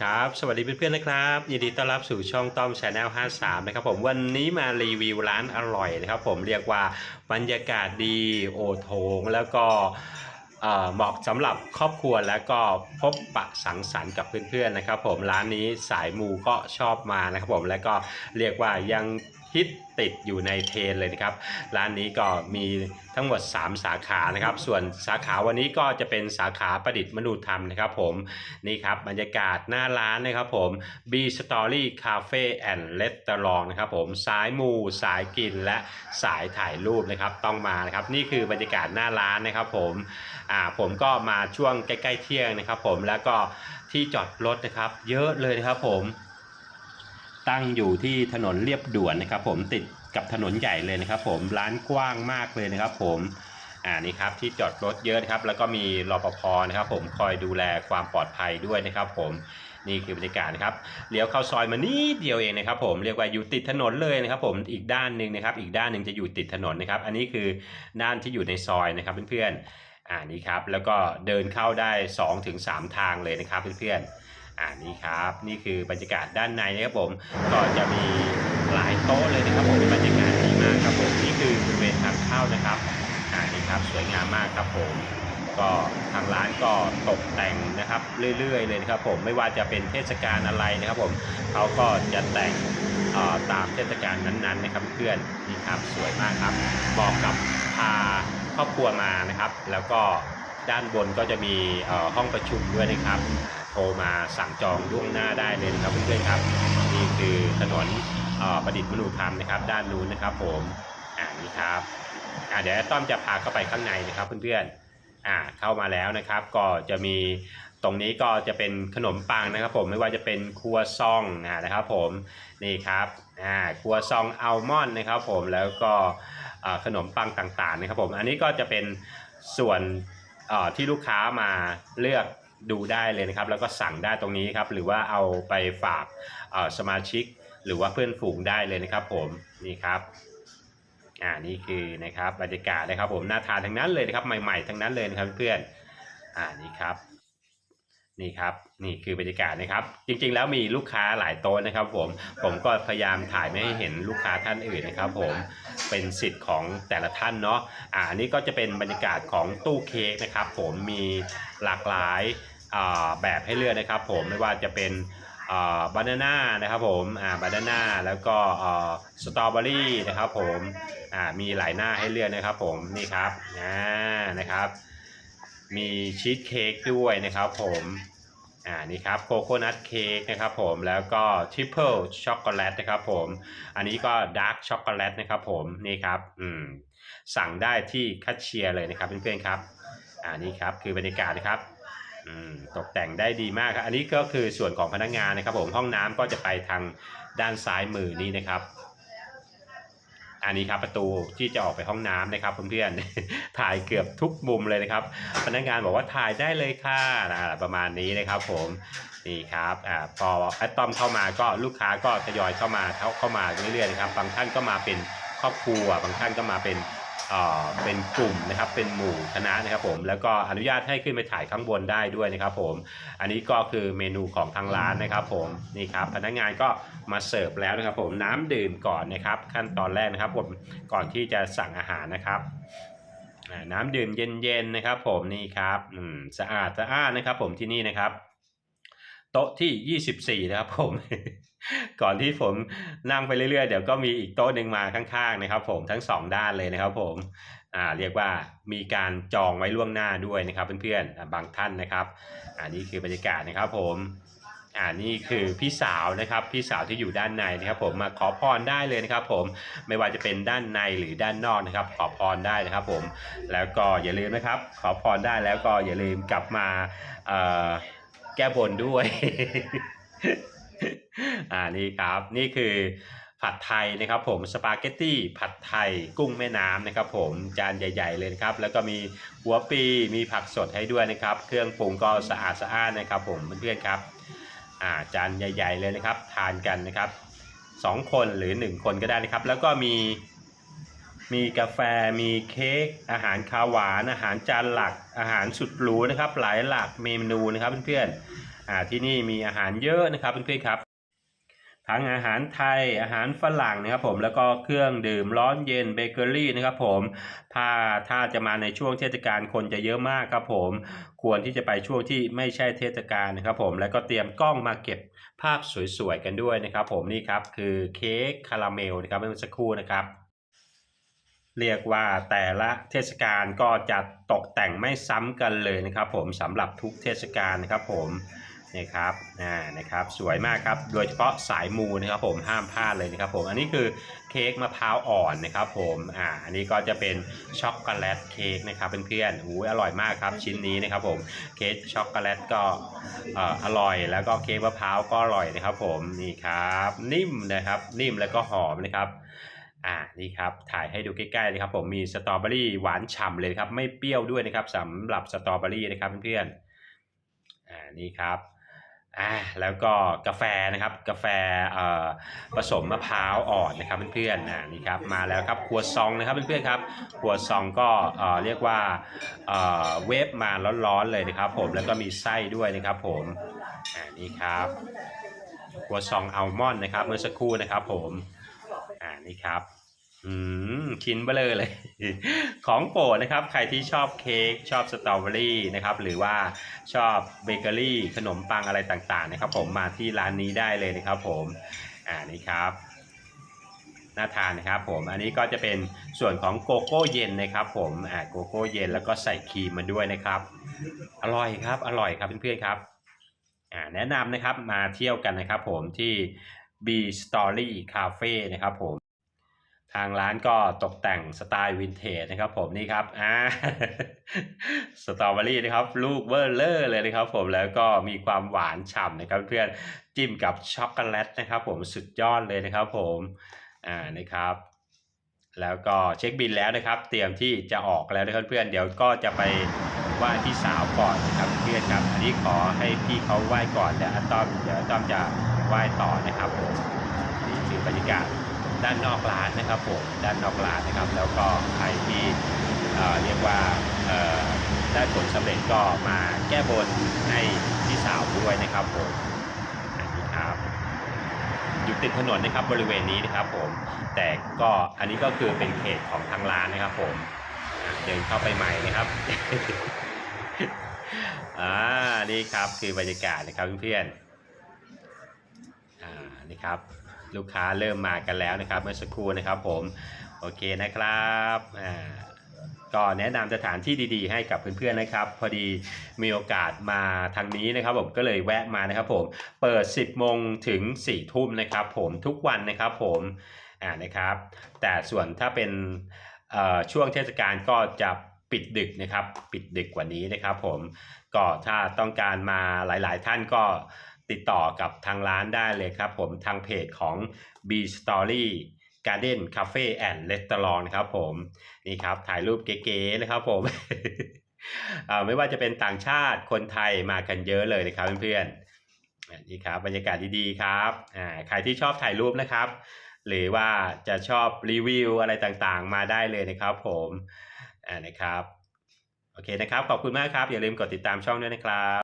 ครับ สวัสดีเพื่อนๆนะครับ ยินดีต้อนรับสู่ช่องต้อมชาแนล53 นะครับผมวันนี้มารีวิวร้านอร่อยนะครับผมเรียกว่าบรรยากาศดีโอโถงแล้วก็เอ่อเหมาะสำหรับครอบครัวแล้วก็พบปะสังสรรค์กับเพื่อนๆนะครับผมร้านนี้สายมูก็ชอบมานะครับผมแล้วก็เรียกว่ายังฮิตติดอยู่ในเทนเลยนะครับ ร้านนี้ก็มีทั้งหมด 3 สาขานะครับ ส่วนสาขาวันนี้ก็จะเป็นสาขาประดิษฐ์มนุธรรมนะครับผม นี่ครับบรรยากาศหน้าร้านนะครับผม B Story Cafe and Restaurant นะครับผมสายมูสายกินและสายถ่ายรูปนะครับต้องมานะครับ นี่คือบรรยากาศหน้าร้านนะครับผมอ่าผมก็มาช่วงใกล้ ๆ เที่ยงนะครับผมแล้วก็ที่จอดรถนะครับ เยอะเลยนะครับผม ตั้งอยู่ที่ถนนเรียบด่วนนะครับผมติดกับถนนใหญ่เลยนะครับผมร้านกว้างมากเลยนะครับผมอ่านี่ครับที่จอดรถเยอะนะครับแล้วก็มีรปภนะครับผมคอยดูแลความปลอดภัยด้วยนะครับผมนี่คือบรรยากาศนะครับเลี้ยวเข้าซอยมานิดเดียวเองนะครับผมเรียกว่าอยู่ติดถนนเลยนะครับผมอีกด้านหนึ่งนะครับ อีกด้านหนึ่งจะอยู่ติดถนนนะครับ อันนี้คือด้านที่อยู่ในซอยนะครับเพื่อนๆอ่านี่ครับแล้วก็เดินเข้าได้2-3ถึง3ทางเลยนะครับเพื่อนๆ อ่านี่ครับ นี่คือบรรยากาศด้านในนะครับผมก็จะมีหลายโต๊ะเลยนะครับผมบรรยากาศดีมากครับผมนี่คือบริเวณทางเข้านะครับอ่านี่ครับสวยงามมากครับผมก็ทางร้านก็ตกแต่งนะครับเรื่อยๆเลยนะครับผมไม่ว่าจะเป็นเทศกาลอะไรนะครับผมเขาก็จะแต่งอ่อตามเทศกาลนั้นๆนะครับเพื่อนนี่ครับสวยมากครับเหมาะกับพาครอบครัวมานะครับ แล้วก็ด้านบนก็จะมีห้องประชุมด้วยนะครับ โทรมาสั่งจองล่วงหน้าได้เลยนะครับเพื่อนๆครับนี่คือถนนประดิษฐ์มนุธรรมนะครับ ด้านนู้นนะครับ ผมอ่านี่ครับอ่าเดี๋ยวต้อมจะพาเข้าไปข้างในนะครับเพื่อนๆอ่าเข้ามาแล้วนะครับ ก็จะมีตรงนี้ก็จะเป็นขนมปังนะครับ ผมไม่ว่าจะเป็นครัวซองนะครับ ผมนี่ครับอ่าครัวซองอัลมอนด์นะครับ ผมแล้วก็ขนมปังต่างๆนะครับผมอันนี้ก็จะเป็นส่วนที่ลูกค้ามาเลือก ดูได้เลยนะครับ แล้วก็สั่งได้ตรงนี้ครับ หรือว่าเอาไปฝากสมาชิก หรือว่าเพื่อนฝูงได้เลยนะครับ ผมนี่ครับอ่านี่คือนะครับบรรยากาศนะครับ ผมน่าทานทั้งนั้นเลยนะครับ ใหม่ๆทั้งนั้นเลยนะครับเพื่อนอ่านี่ครับนี่ครับนี่คือบรรยากาศนะครับ จริงๆ แล้วมีลูกค้าหลายโต๊ะนะครับ ผมผมก็พยายามถ่ายไม่ให้เห็นลูกค้าท่านอื่นนะครับ ผมเป็นสิทธิ์ของแต่ละท่านเนาะอ่านี้ก็จะเป็นบรรยากาศของตู้เค้กนะครับ ผมมีหลากหลาย แบบให้เลือกนะครับ ผมไม่ว่าจะเป็นบานาน่านะครับผมอ่าบานาน่าแล้วก็สตรอเบอรี่นะครับผมอ่ามีหลายหน้าให้เลือกนะครับผมนี่ครับอ่านะครับ มีชีสเค้กด้วยนะครับผมอ่านี่ครับโคโคนัทเค้กนะครับผมแล้วก็ทริปเปิลช็อกโกแลตนะครับผมอันนี้ก็ดาร์กช็อกโกแลตนะครับผมนี่ครับอืมสั่งได้ที่คัชเชียร์เลยนะครับเพื่อนๆครับอ่านี่ครับคือบรรยากาศนะครับอืม ตกแต่งได้ดีมากครับ อันนี้ก็คือส่วนของพนักงานนะครับ ผมห้องน้ำก็จะไปทางด้านซ้ายมือนี้นะครับ อันนี้ครับประตูที่จะออกไปห้องน้ำนะครับเพื่อนๆถ่ายเกือบทุกมุมเลยนะครับ พนักงานบอกว่าถ่ายได้เลยค่ะนะประมาณนี้นะครับ ผมนี่ครับอพอแอดตอมเข้ามาก็ลูกค้าก็ทยอยเข้ามาเข้าเข้ามาเรื่อยๆนะครับบางท่านก็มาเป็นครอบครัวบางท่านก็มาเป็น เอ่อเป็นกลุ่มนะครับเป็นหมู่คณะนะครับผมแล้วก็อนุญาตให้ขึ้นไปถ่ายข้างบนได้ด้วยนะครับผมอันนี้ก็คือเมนูของทางร้านนะครับผมนี่ครับพนักงานก็มาเสิร์ฟแล้วนะครับผมน้ำดื่มก่อนนะครับ ขั้นตอนแรกนะครับผมก่อนที่จะสั่งอาหารนะครับน้ำดื่มเย็นๆนะครับ ผมนี่ครับอืมสะอาดสะอาดนะครับ ผมที่นี่นะครับ โต๊ะที่ 24 นะครับผม ก่อนที่ผมนั่งไปเรื่อยๆ เดี๋ยวก็มีอีกโต๊ะหนึ่งมาข้างๆนะครับ ผมทั้งสองด้านเลยนะครับ ผมอ่าเรียกว่ามีการจองไว้ล่วงหน้าด้วยนะครับ เพื่อนๆบางท่านนะครับอันนี้คือบรรยากาศนะครับ ผมอ่านี่คือพี่สาวนะครับพี่สาวที่อยู่ด้านในนะครับ ผมมาขอพรได้เลยนะครับ ผมไม่ว่าจะเป็นด้านในหรือด้านนอกนะครับ ขอพรได้นะครับ ผมแล้วก็อย่าลืมนะครับ ขอพรได้แล้วก็อย่าลืมกลับมาแก้บนด้วย อ่านี่ครับนี่คือผัดไทยนะครับผมสปาเกตตี้ผัดไทยกุ้งแม่น้ำนะครับผมจานใหญ่ ๆ เลยนะครับ แล้วก็มีหัวปีมีผักสดให้ด้วยนะครับ เครื่องปรุงก็สะอาดสะอานนะครับผมเพื่อนๆครับอ่าจานใหญ่ ๆ เลยนะครับ ทานกันนะครับสองคนหรือหนึ่งคนก็ได้นะครับ แล้วก็มีมีกาแฟมีเค้กอาหารคาวหวานอาหารจานหลักอาหารสุดหรูนะครับ หลายหลากเมนูนะครับเพื่อนๆ ที่นี่มีอาหารเยอะนะครับเพื่อนๆครับ ทั้งอาหารไทยอาหารฝรั่งนะครับผมแล้วก็เครื่องดื่มร้อนเย็นเบเกอรี่นะครับผมถ้าถ้าจะมาในช่วงเทศกาลคนจะเยอะมากครับผม ควรที่จะไปช่วงที่ไม่ใช่เทศกาลนะครับผมแล้วก็เตรียมกล้องมาเก็บภาพสวยๆกันด้วยนะครับ ผมนี่ครับคือเค้กคาราเมลนะครับเมื่อสักครู่นะครับเรียกว่าแต่ละเทศกาลก็จะตกแต่งไม่ซ้ำกันเลยนะครับผมสำหรับทุกเทศกาลนะครับผม นี่ครับอ่านะครับสวยมากครับโดยเฉพาะสายมูนะครับผมห้ามพลาดเลยนะครับผมอันนี้คือเค้กมะพร้าวอ่อนนะครับผมอ่าอันนี้ก็จะเป็นช็อกโกแลตเค้กนะครับเพื่อนๆอู้อร่อยมากครับชิ้นนี้นะครับผมเค้กช็อกโกแลตก็อ่ออร่อย แล้วก็เค้กมะพร้าวก็อร่อยนะครับผมนี่ครับนิ่มนะครับนิ่มแล้วก็หอมนะครับอ่านี่ครับถ่ายให้ดูใกล้ๆเลยครับผมมีสตรอเบอรี่หวานฉ่ำเลยครับไม่เปรี้ยวด้วยนะครับสำหรับสตรอเบอรี่นะครับเพื่อนๆอ่านี่ครับ อ่าแล้วก็กาแฟนะครับกาแฟเอ่อผสมมะพร้าวอ่อนนะครับเพื่อนๆอ่านี่ครับมาแล้วครับครัวซองนะครับเพื่อนๆครับครัวซองก็เอ่อเรียกว่าเอ่อเวฟมาร้อนๆเลยนะครับ ผมแล้วก็มีไส้ด้วยนะครับ ผมอ่านี่ครับครัวซองอัลมอนด์นะครับเมื่อสักครู่นะครับ ผมอ่านี่ครับ อืมชิ้นเบลอเลย ของโปรดนะครับ ใครที่ชอบเค้กชอบสตรอเบอรี่นะครับ หรือว่าชอบเบเกอรี่ ขนมปังอะไรต่างๆ นะครับ ผมมาที่ร้านนี้ได้เลยนะครับ ผม อ่านี่ครับน่าทานนะครับผมอันนี้ก็จะเป็นส่วนของโกโก้เย็นนะครับ ผมอ่าโกโก้เย็นแล้วก็ใส่ครีมมาด้วยนะครับ อร่อยครับ อร่อยครับเพื่อนๆครับอ่าแนะนำนะครับมาเที่ยวกันนะครับ ผมที่ B Story Cafe นะครับผม ทางร้านก็ตกแต่งสไตล์วินเทจนะครับผมนี่ครับอ่าสตรอเบอรี่นะครับลูกเบอร์เลอร์เลยนะครับผมแล้วก็มีความหวานฉ่ำนะครับเพื่อนจิ้มกับช็อกโกแลตนะครับผมสุดยอดเลยนะครับผมอ่านะครับ แล้วก็เช็คบินแล้วนะครับ เตรียมที่จะออกแล้วนะครับเพื่อนเดี๋ยวก็จะไปไหว้พี่สาวก่อนนะครับเพื่อนครับอันนี้ขอให้พี่เขาไหว้ก่อนเดี๋ยวอาตอมเดี๋ยวอาตอมจะไหว้ต่อนะครับผมนี่คือบรรยากาศ ด้านนอกร้านนะครับผมด้านนอกร้านนะครับ แล้วก็ใครที่เเรียกว่าได้ผลสำเร็จก็มาแก้บนให้พี่สาวด้วยนะครับผมอันนี้ครับอยู่ติดถนนนะครับบริเวณนี้นะครับผมแต่ก็อันนี้ก็คือเป็นเขตของทางร้านนะครับผมเดินเข้าไปใหม่นะครับอ่านี่ครับคือบรรยากาศนะครับเพื่อนๆอ่านี่ครับ ลูกค้าเริ่มมากันแล้วนะครับ เมื่อสักครู่นะครับผมโอเคนะครับอ่าก็แนะนำสถานที่ดีๆ ให้กับเพื่อนๆนะครับ พอดีมีโอกาสมาทางนี้นะครับ ผมก็เลยแวะมานะครับ ผมเปิด 10โมงถึง4ทุ่มนะครับ ผมทุกวันนะครับผมอ่านะครับ แต่ส่วนถ้าเป็นช่วงเทศกาลก็จะปิดดึกนะครับ ปิดดึกกว่านี้นะครับ ผมก็ถ้าต้องการมาหลาย ๆ ท่านก็ ติดต่อกับทางร้านได้เลยครับผมทางเพจของ B Story Garden Cafe and Restaurant นะครับผมนี่ครับถ่ายรูปเก๋ๆนะครับผมไม่ว่าจะเป็นต่างชาติคนไทยมากันเยอะเลยนะครับเพื่อนๆนี่ครับบรรยากาศดีๆครับใครที่ชอบถ่ายรูปนะครับ หรือว่าจะชอบรีวิวอะไรต่างๆ มาได้เลยนะครับผมอ่านะครับโอเคนะครับ ขอบคุณมากครับ อย่าลืมกดติดตามช่องด้วยนะครับ